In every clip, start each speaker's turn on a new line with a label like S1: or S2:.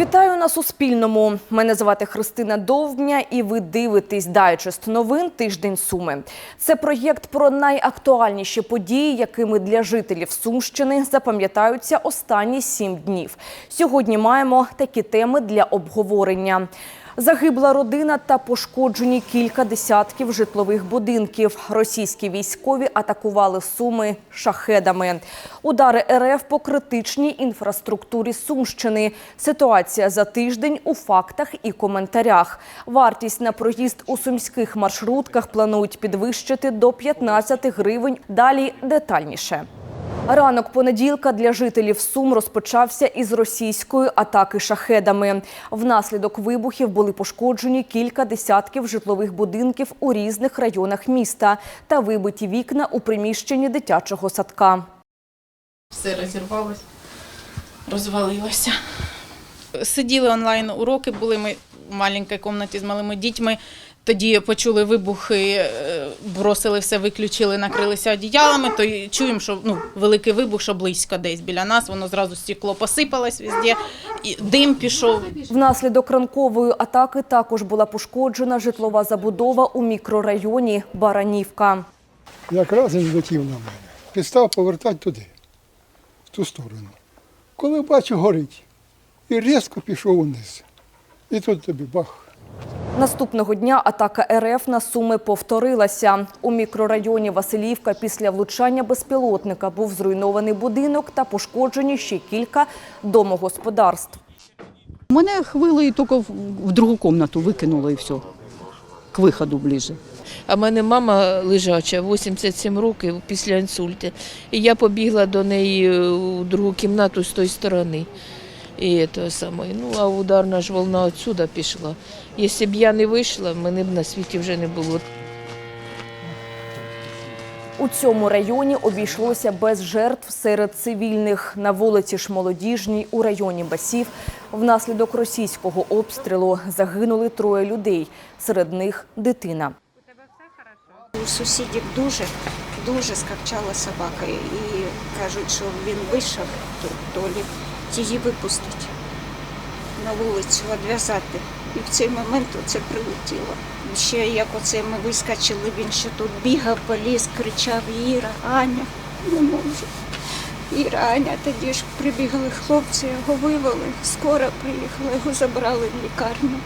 S1: Вітаю на Суспільному. Мене звати Христина Довбня, і ви дивитесь дайджест новин Тиждень Суми. Це проєкт про найактуальніші події, якими для жителів Сумщини запам'ятаються останні сім днів. Сьогодні маємо такі теми для обговорення. Загибла родина та пошкоджені кілька десятків житлових будинків. Російські військові атакували Суми шахедами. Удари РФ по критичній інфраструктурі Сумщини. Ситуація за тиждень у фактах і коментарях. Вартість на проїзд у сумських маршрутках планують підвищити до 15 гривень. Далі детальніше. Ранок понеділка для жителів Сум розпочався із російської атаки шахедами. Внаслідок вибухів були пошкоджені кілька десятків житлових будинків у різних районах міста та вибиті вікна у приміщенні дитячого садка.
S2: все розірвалось, розвалилося. Сиділи онлайн уроки, були ми в маленькій кімнаті з малими дітьми. Тоді почули вибухи, е, бросили все, виключили, накрилися одіялами. То й чуємо, що ну, великий вибух, що близько десь біля нас, воно зразу стекло посипалось везде, і дим пішов.
S1: Внаслідок ранкової атаки також була пошкоджена житлова забудова у мікрорайоні Баранівка.
S3: Якраз він летів на мене. Підстав повертати туди, в ту сторону. Коли бачу, горить. І різко пішов униз. І тут тобі бах.
S1: Наступного дня атака РФ на Суми повторилася. У мікрорайоні Василівка після влучання безпілотника був зруйнований будинок та пошкоджені ще кілька домогосподарств.
S4: Мене хвилею тільки в другу кімнату викинуло і все. К виходу ближе.
S5: А в мене мама лежача, 87 років після інсульту. І я побігла до неї е, у другу кімнату з тої сторони. І того саме. Ну, а ударна ж волна відсюди пішла. Якщо б я не вийшла, мене б на світі вже не було.
S1: У цьому районі обійшлося без жертв серед цивільних. На вулиці ж Молодіжній у районі Басів внаслідок російського обстрілу загинули троє людей. Серед них дитина.
S6: У сусідів дуже, дуже скавчала собака. І кажуть, що він вийшов то, то лі її випустить на вулицю, відв'язати. І в цей момент це прилетіло. Ще як оце ми вискочили, він ще тут бігав, поліз, кричав Іра, Аня, не можу. Іра, Аня, тоді ж прибігли хлопці, його вивели, скоро приїхала, його забрали в лікарню.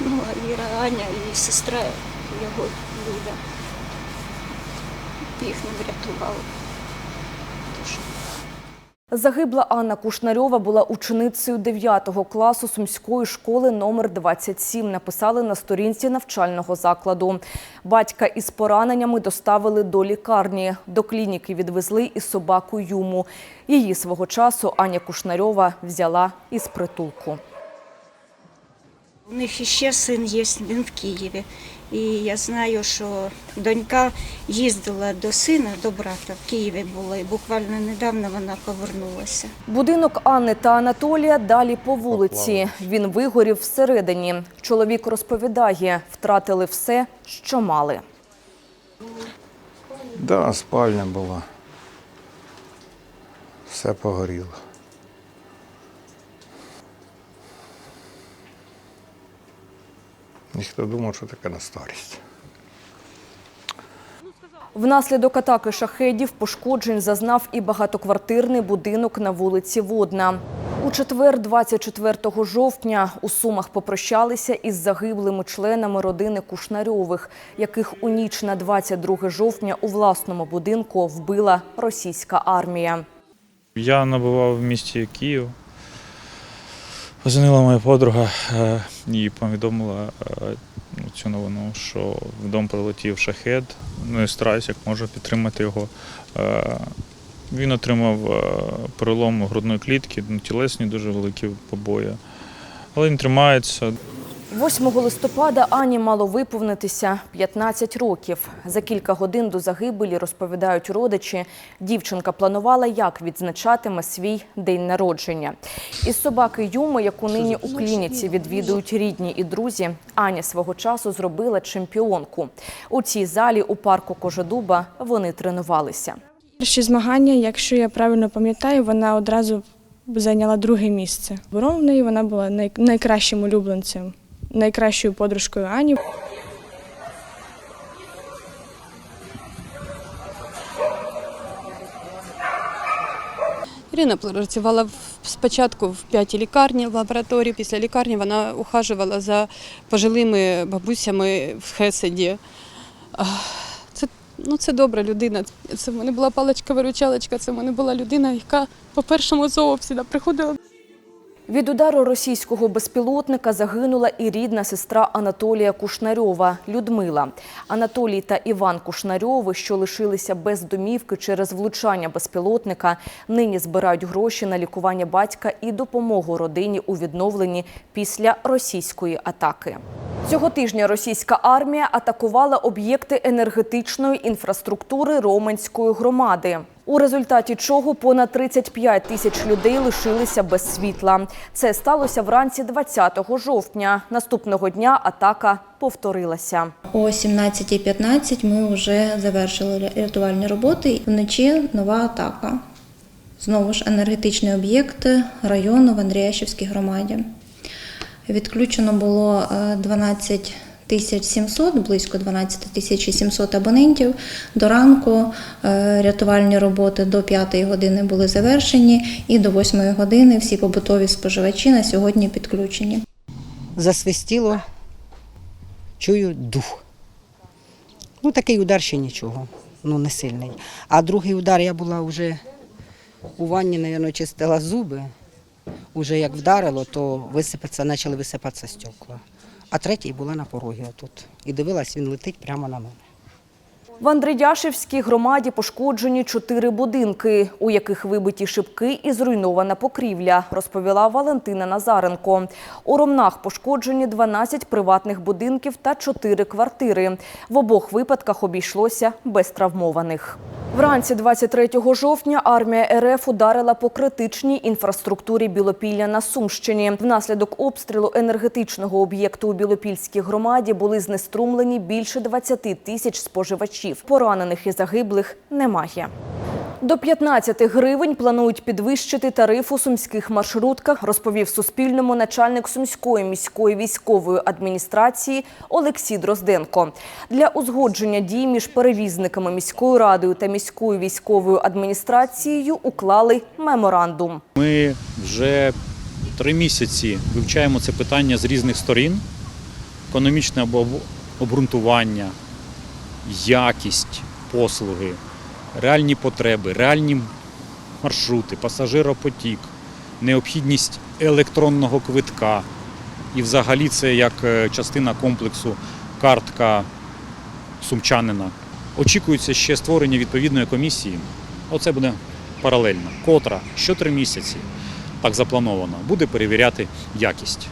S6: Ну, а Іра, Аня і сестра його Люда їх не врятували.
S1: Загибла Анна Кушнарьова була ученицею 9 класу сумської школи номер 27. Написали на сторінці навчального закладу. Батька із пораненнями доставили до лікарні. До клініки відвезли і собаку Юму. Її свого часу Аня Кушнарьова взяла із притулку.
S6: У них іще син є, він в Києві. І я знаю, що донька їздила до сина, до брата в Києві була, і буквально недавно вона повернулася.
S1: Будинок Анни та Анатолія далі по вулиці. Він вигорів всередині. Чоловік розповідає, втратили все, що мали.
S7: Да, спальня була. Все погоріло. Ніхто думав, що таке на старість.
S1: Внаслідок атаки шахедів пошкоджень зазнав і багатоквартирний будинок на вулиці Водна. У четвер, 24 жовтня, у Сумах попрощалися із загиблими членами родини Кушнарьових, яких у ніч на 22 жовтня у власному будинку вбила російська армія.
S8: Я набував в місті Київ. Позвонила моя подруга е, і повідомила е, ну, цю новину, що в дом прилетів шахет. Ну і стараюсь, як можу підтримати його. Е, Він отримав перелом грудної клітки, ну, тілесні дуже великі побої. Але він тримається.
S1: 8 листопада Ані мало виповнитися 15 років. За кілька годин до загибелі, розповідають родичі, дівчинка планувала, як відзначатиме свій день народження. Із собаки Юми, яку нині у клініці відвідують рідні і друзі, Аня свого часу зробила чемпіонку. У цій залі у парку Кожедуба вони тренувалися.
S9: Перші змагання, якщо я правильно пам'ятаю, вона одразу зайняла друге місце. Ворон в неї вона була най- найкращим улюбленцем, найкращою подружкою Ані.
S10: Ірина працювала спочатку в п'ятій лікарні в лабораторії. Після лікарні вона ухажувала за пожилими бабусями в Хеседі. Це, ну, це добра людина. Це в мене була паличка-виручалочка, це в мене була людина, яка по першому зову сюди приходила
S1: Від удару російського безпілотника загинула і рідна сестра Анатолія Кушнарьова Людмила. Анатолій та Іван Кушнарьови, що лишилися без домівки через влучання безпілотника, нині збирають гроші на лікування батька і допомогу родині у відновленні після російської атаки. Цього тижня російська армія атакувала об'єкти енергетичної інфраструктури Роменської громади. У результаті чого понад 35 тисяч людей лишилися без світла. Це сталося вранці 20 жовтня. Наступного дня атака повторилася.
S11: О 17.15 ми вже завершили рятувальні роботи. Вночі нова атака. Знову ж енергетичний об'єкт району в Андріяшівській громаді. Відключено було е, 12 тисяч 700, близько 12 тисяч 700 абонентів. До ранку е, рятувальні роботи до 5 години були завершені і до 8 години всі побутові споживачі на сьогодні підключені.
S12: засвистіло, чую дух. Ну, такий удар ще нічого, ну не сильний. А другий удар я була вже у ванні, мабуть, чистила зуби. Уже як вдарило, то висипаться, почали висипатися стекла. А третій була на порогі отут. І дивилась, він летить прямо на мене.
S1: В Андридяшівській громаді пошкоджені чотири будинки, у яких вибиті шибки і зруйнована покрівля, розповіла Валентина Назаренко. У Ромнах пошкоджені 12 приватних будинків та 4 квартири. В обох випадках обійшлося без травмованих. Вранці 23 жовтня армія РФ ударила по критичній інфраструктурі Білопілля на Сумщині. Внаслідок обстрілу енергетичного об'єкту у Білопільській громаді були знеструмлені більше 20 тисяч споживачів. Поранених і загиблих немає. До 15 гривень планують підвищити тариф у сумських маршрутках, розповів Суспільному начальник Сумської міської військової адміністрації Олексій Дрозденко. Для узгодження дій між перевізниками міською радою та міською військовою адміністрацією уклали меморандум.
S13: Ми вже три місяці вивчаємо це питання з різних сторін: економічне обов- обґрунтування, якість послуги, реальні потреби, реальні маршрути, пасажиропотік, необхідність електронного квитка. І взагалі це як е, частина комплексу картка сумчанина. Очікується ще створення відповідної комісії. Оце буде паралельно, котра що три місяці, так заплановано, буде перевіряти якість.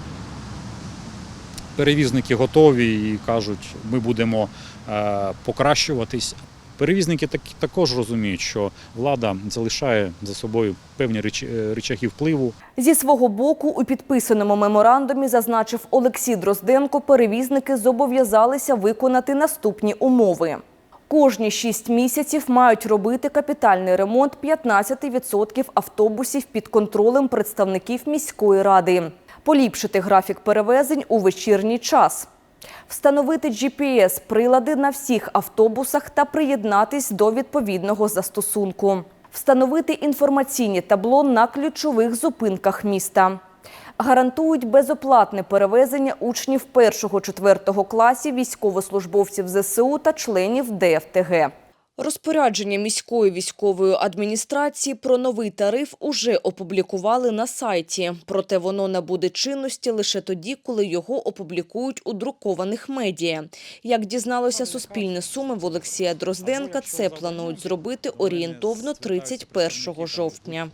S13: Перевізники готові і кажуть, ми будемо е, покращуватись. Перевізники так, також розуміють, що влада залишає за собою певні е, речаги впливу.
S1: Зі свого боку, у підписаному меморандумі зазначив Олексій Дрозденко, перевізники зобов'язалися виконати наступні умови. Кожні 6 місяців мають робити капітальний ремонт 15% автобусів під контролем представників міської ради, поліпшити графік перевезень у вечірній час, встановити GPS-прилади на всіх автобусах та приєднатись до відповідного застосунку, встановити інформаційні табло на ключових зупинках міста. Гарантують безоплатне перевезення учнів 1-4 класів, військовослужбовців ЗСУ та членів ДФТГ. Розпорядження міської військової адміністрації про новий тариф уже опублікували на сайті. Проте воно набуде чинності лише тоді, коли його опублікують у друкованих медіа. Як дізналося Суспільне Суми в Олексія Дрозденка, це планують зробити орієнтовно 31 жовтня.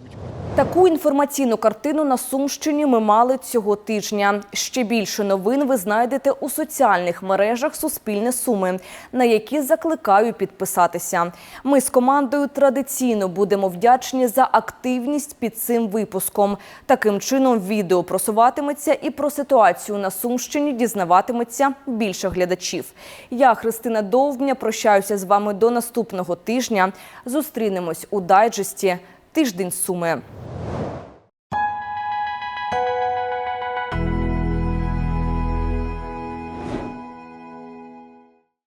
S1: Таку інформаційну картину на Сумщині ми мали цього тижня. Ще більше новин ви знайдете у соціальних мережах Суспільне Суми, на які закликаю підписатися. Ми з командою традиційно будемо вдячні за активність під цим випуском. Таким чином, відео просуватиметься і про ситуацію на Сумщині дізнаватиметься більше глядачів. Я, Христина Довбня, прощаюся з вами до наступного тижня. Зустрінемось у дайджесті Тиждень Суми.